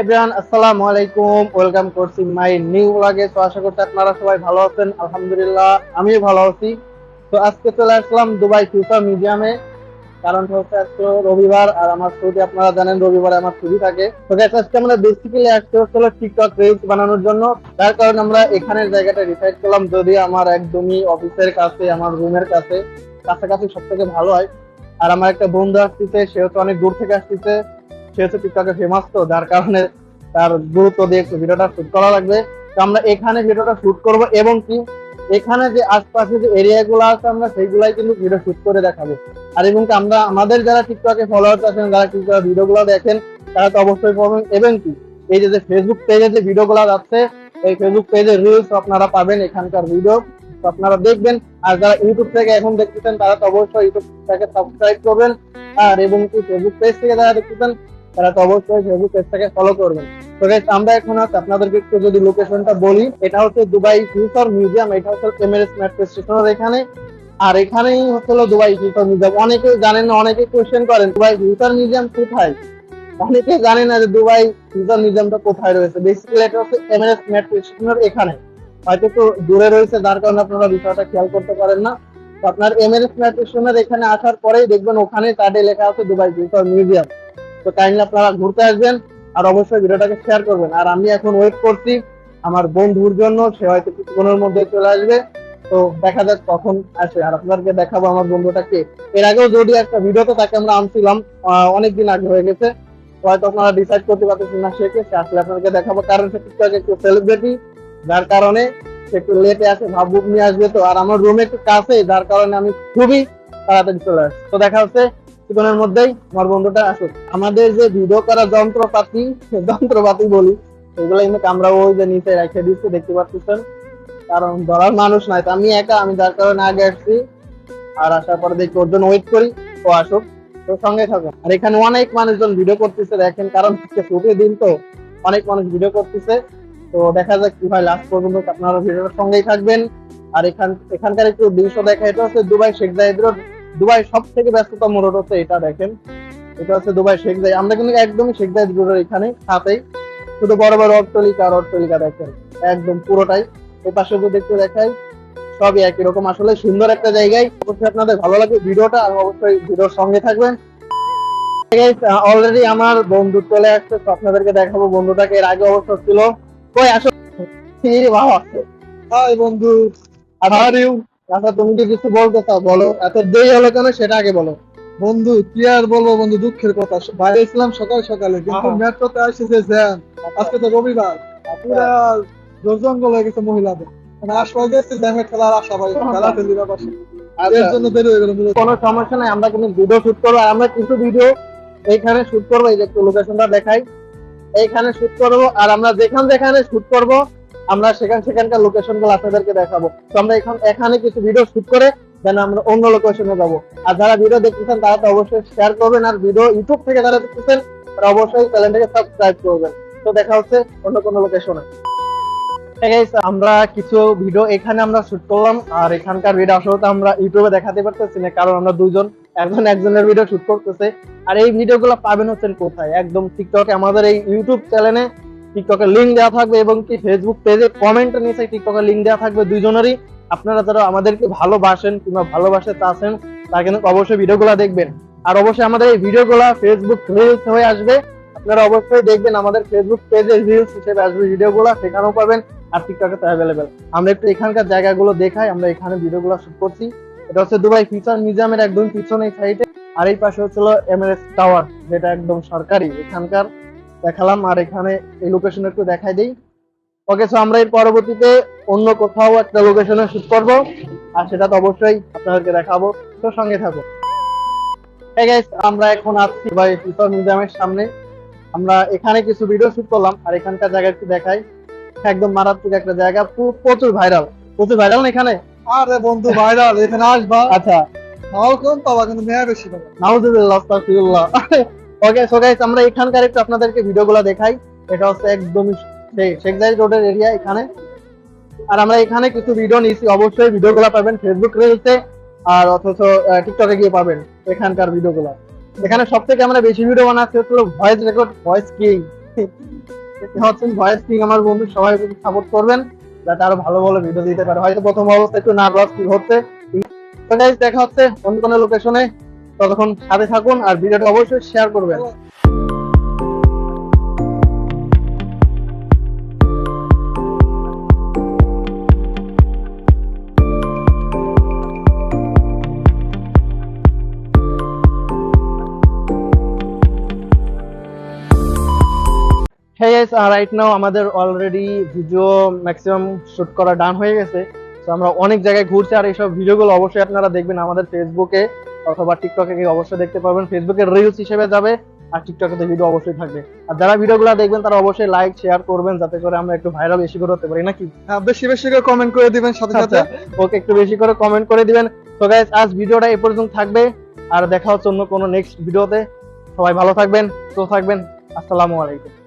Everyone আসসালামু আলাইকুম। Welcome করছি মাই নিউ ব্লগে তো আশা করছি আপনারা সবাই ভালো আছেন। আলহামদুলিল্লাহ, আমিও ভালো আছি। তো আজকে চলে আসলাম দুবাই ফিউচার মিউজিয়ামে কারণটা হচ্ছে আজকে রবিবার, আর আমার ছুটি আপনারা জানেন, রবিবারে আমার ছুটি থাকে। তো আজকে আমরা বেসিক্যালি আসতে হচ্ছিল টিকটক রিলস বানানোর জন্য। তার কারণে আমরা এখানের জায়গাটা ডিসাইড করলাম, যদি আমার একদমই অফিসের কাছে, আমার রুমের কাছে, কাছাকাছি সব থেকে ভালো হয়। আর আমার একটা বন্ধু আসতেছে, সেও তো অনেক দূর থেকে আসতেছে। সে হচ্ছে টিকটকে ফেমাস তো, যার কারণে তার গুরুত্ব দিয়ে ভিডিওটা শুট করা লাগবে। তো আমরা এখানে ভিডিওটা শুট করব এবং কি, এখানে যে আশপাশে যে এরিয়া গুলো আছে, আমরা সেইগুলাই কিন্তু ভিডিও শুট করে দেখাবো। আর এবং কি, আমরা আমাদের যারা টিকটকে ফলোয়ার্স আছেন, যারা টিকটক ভিডিও গুলো দেখেন, তারা তো অবশ্যই পাবেন। এবং কি, এই যে ফেসবুক পেজে যে ভিডিও গুলো যাচ্ছে, এই ফেসবুক পেজে রিলস আপনারা পাবেন এখানকার ভিডিও আপনারা দেখবেন, আর যারা ইউটিউব থেকে এখন দেখতেছেন, তারা তো অবশ্যই ইউটিউব থেকে সাবস্ক্রাইব করবেন। আর এবং কি ফেসবুক পেজ থেকে যারা দেখতেছেন তারা তো অবশ্যই ফেসবুক পেজটাকে ফলো করবেন। তো আমরা এখন আছে। আপনাদেরকে একটু যদি লোকেশনটা বলি, এটা হচ্ছে দুবাই ফিউচার মিউজিয়াম, এটা হচ্ছে এমএরএস মেট্রো স্টেশনের এখানে। আর এখানেই হচ্ছিল দুবাই ফিউচার মিউজিয়াম। অনেকে জানেন না, অনেকে কোয়েশ্চেন করেন, দুবাই ফিউচার মিউজিয়াম কোথায়? অনেকে জানে না যে দুবাই ফিউচার মিউজিয়ামটা কোথায় রয়েছে। বেসিক্যালি এটা হচ্ছে এমএরএস মেট্রো স্টেশনের এখানে। হয়তো একটু দূরে রয়েছে, যার কারণে আপনারা বিষয়টা খেয়াল করতে পারেন না। আপনার এমএরএস মেট্রো স্টেশনের এখানে আসার পরেই দেখবেন ওখানে তাতে লেখা আছে দুবাই ফিউচার মিউজিয়াম। তো কাইন্ডলি আপনারা ঘুরতে আসবেন আর অবশ্যই ভিডিওটাকে শেয়ার করবেন। আর আমি এখন ওয়েট করছি আমার বন্ধুর জন্য, সে হয়তো কিছুক্ষণের মধ্যে চলে আসবে। তো দেখা যাক কখন আসে। আর আপনাদেরকে দেখাবো আমার বন্ধুটাকে এর আগেও যদি একটা ভিডিওতে তাকে আমরা আনছিলাম অনেকদিন আগে হয়ে গেছে। তো হয়তো আপনারা ডিসাইড করতে পারতেছেন না সে সে আসলে আপনাদেরকে দেখাবো কারণ সে টিকটক একটু সেলিব্রিটি যার কারণে সে একটু লেটে আসে, ভাবুক নিয়ে আসবে তো। আর আমার রুমে একটু কাছে যার কারণে আমি খুবই তাড়াতাড়ি চলে আসি তো দেখা হচ্ছে কিছুক্ষণের মধ্যেই আমার বন্ধুটা আসুক। আমাদের যে ভিডিও করা যন্ত্রপাতি যন্ত্রপাতি বলি, এগুলো কিন্তু আমরা ওই যে নিচে রেখে দিচ্ছি, দেখতে পাচ্ছেন? কারণ ধরার মানুষ নাই, তো আমি একা, আমি যার কারণে আগে আসছি। আর আসার পরে দেখি ওর জন্য ওয়েট করি, ও আসুক। তো সঙ্গে থাকুন। আর এখানে অনেক মানুষজন ভিডিও করতেছে, দেখেন, কারণ ছুটির দিন তো, অনেক মানুষ ভিডিও করতেছে। তো দেখা যাক কি হয় লাস্ট পর্যন্ত আপনারা ভিডিওর সঙ্গেই থাকবেন। আর এখান, এখানকার একটু দৃশ্য দেখা এটা হচ্ছে Dubai Sheikh Zayed road. Dubai সব থেকে ব্যস্ততম রোড হচ্ছে এটা দেখেন। এটা হচ্ছে দুবাই শেখ জাহিদ আমরা কিন্তু একদমই শেখ জাহিদ রোডের এখানে সাথেই। শুধু বড় বড় অট্টলিকা আর অট্টলিকা দেখেন একদম পুরোটাই। এই পাশে যদি একটু দেখাই সবই একই রকম। আসলে সুন্দর একটা জায়গায়। অবশ্যই আপনাদের ভালো লাগবে ভিডিওটা আর অবশ্যই ভিডিওর সঙ্গে থাকবেন। অলরেডি আমার বন্ধু চলে আসছে আপনাদেরকে দেখাবো বন্ধুটাকে। এর আগে অবশ্য ছিল। কই আসো। বাবা। হাই বন্ধু। আর ইউ আচ্ছা তুমি কি কিছু বলতে চাও? বলো। এত দেরি হলো কেন? সেটা আগে বলো। বন্ধু কি আর বলব বন্ধু? দুঃখের কথা। বাইরে ছিলাম সকাল সকালে কিন্তু। মেট্রোতে জ্যাম। আজকে তো রবিবার। পুরা জঙ্গল হয়ে গেছে মহিলাদের। মানে আশপাশ জ্যামে খেলার আশা পাই খেলা খেলি ব্যাপার আচ্ছা, এর জন্য দেরি হয়ে গেল কোনো সমস্যা নাই আমরা কিন্তু ভিডিও শুট করব। আর আমরা কিছু ভিডিও এইখানে শুট করব এই যে একটু লোকেশনটা দেখাই। এইখানে শুট করব আর আমরা যেখান যেখানে শুট করব আমরা সেখান সেখানকার লোকেশনগুলো আপনাদেরকে দেখাবো। তো আমরা এখান এখানে কিছু ভিডিও শুট করে দেন আমরা অন্য লোকেশনে যাব। আর যারা ভিডিও দেখতেছেন, তারা তো অবশ্যই শেয়ার করবেন। আর ভিডিও ইউটিউব থেকে যারা দেখতেছেন, তারা অবশ্যই চ্যানেলটাকে সাবস্ক্রাইব করবেন। তো দেখা হচ্ছে অন্য কোনো লোকেশনে আমরা কিছু ভিডিও এখানে আমরা শুট করলাম। আর এখানকার ভিডিও আসলে আমরা ইউটিউবে দেখাতে পারতেছি না, কারণ আমরা দুইজন একজন একজনের ভিডিও শুট করতেছে। আর এই ভিডিওগুলো পাবেন হচ্ছেন কোথায়? একদম টিকটকে আমাদের এই ইউটিউব চ্যানেলে টিকটকের লিঙ্ক দেওয়া থাকবে এবং কি ফেসবুক পেজে কমেন্টের নিচে টিকটকের লিঙ্ক দেওয়া থাকবে দুইজনেরই। আপনারা যারা আমাদেরকে ভালোবাসেন কিংবা ভালোবাসে চাচ্ছেন তারা কিন্তু অবশ্যই ভিডিওগুলো দেখবেন। আর অবশ্যই আমাদের এই ভিডিওগুলো ফেসবুক রিলস হয়ে আসবে। আপনারা অবশ্যই দেখবেন আমাদের ফেসবুক পেজে রিলস হিসেবে আসবে ভিডিওগুলো, সেখানেও পাবেন আর টিকটকে তো অ্যাভেলেবেল আমরা একটু এখানকার জায়গাগুলো দেখাই, আমরা এখানে ভিডিওগুলো শুট করছি। এটা হচ্ছে দুবাই ফিউচার মিউজিয়ামের একদম পিছনে সাইডে আর এই পাশে হচ্ছিল এমএরএস টাওয়ার যেটা একদম সরকারি, এখানকার দেখালাম আর এখানে এই লোকেশন একটু দেখাই দিই। ওকে সো আমরা এর পরবর্তীতে অন্য কোথাও একটা লোকেশনে শুট করব আর সেটা তো অবশ্যই আপনাদেরকে দেখাবো। তো সঙ্গে থাকো আমরা এখন আছি দুবাই ফিউচার মিউজিয়ামের সামনে। আমরা এখানে কিছু ভিডিও শুট করলাম আর এখানকার জায়গা একটু দেখাই। একদম মারাত্মক একটা জায়গা প্রচুর ভাইরাল প্রচুর ভাইরাল না এখানে? আরে বন্ধু ভাইরাল এখানে আসবা। আচ্ছা। মাল কম পাবা কিন্তু মেয়া বেশি পাবা। নাউজুবিল্লাহ আস্তাগফিরুল্লাহ। ওকে সো গাইস আমরা এখানকার একটু আপনাদেরকে ভিডিওগুলো দেখাই। এটা হচ্ছে একদম শেখ জাহিদ রোডের এরিয়া এখানে। আর আমরা এখানে কিছু ভিডিও নিয়েছি। অবশ্যই ভিডিওগুলো পাবেন ফেসবুক রিলসে আর অথচ টিকটকে গিয়ে পাবেন এখানকার ভিডিওগুলো। এখানে সব থেকে আমরা বেশি ভিডিও বানাচ্ছি হচ্ছিল ভয়েস রেকর্ড ভয়েস কিং হচ্ছেন ভয়েস কিং আমার বন্ধু সবাই সাপোর্ট করবেন, যাতে আরও ভালো ভালো ভিডিও দিতে পারে। হয়তো প্রথম অবস্থায় একটু নার্ভাস ফিল হচ্ছে। দেখা হচ্ছে অন্য কোনো লোকেশনে ততক্ষণ সাথে থাকুন আর ভিডিওটা অবশ্যই শেয়ার করবেন। হ্যাঁ রাইট নাও আমাদের অলরেডি ভিডিও ম্যাক্সিমাম শুট করা ডান হয়ে গেছে। তো আমরা অনেক জায়গায় ঘুরছি আর এইসব ভিডিওগুলো অবশ্যই আপনারা দেখবেন আমাদের ফেসবুকে অথবা টিকটকে গিয়ে অবশ্যই দেখতে পারবেন। ফেসবুকে রিলস হিসেবে যাবে আর টিকটকে তো ভিডিও অবশ্যই থাকবে। আর যারা ভিডিওগুলো দেখবেন তারা অবশ্যই লাইক শেয়ার করবেন যাতে করে আমরা একটু ভাইরাল বেশি করে হতে পারি নাকি? হ্যাঁ বেশি বেশি করে কমেন্ট করে দিবেন সাথে সাথে। আচ্ছা ওকে একটু বেশি করে কমেন্ট করে দিবেন। তো গাইস আজ ভিডিওটা এই পর্যন্ত থাকবে আর দেখা হচ্ছে অন্য কোনো নেক্সট ভিডিওতে সবাই ভালো থাকবেন সুস্থ থাকবেন। আসসালামু আলাইকুম।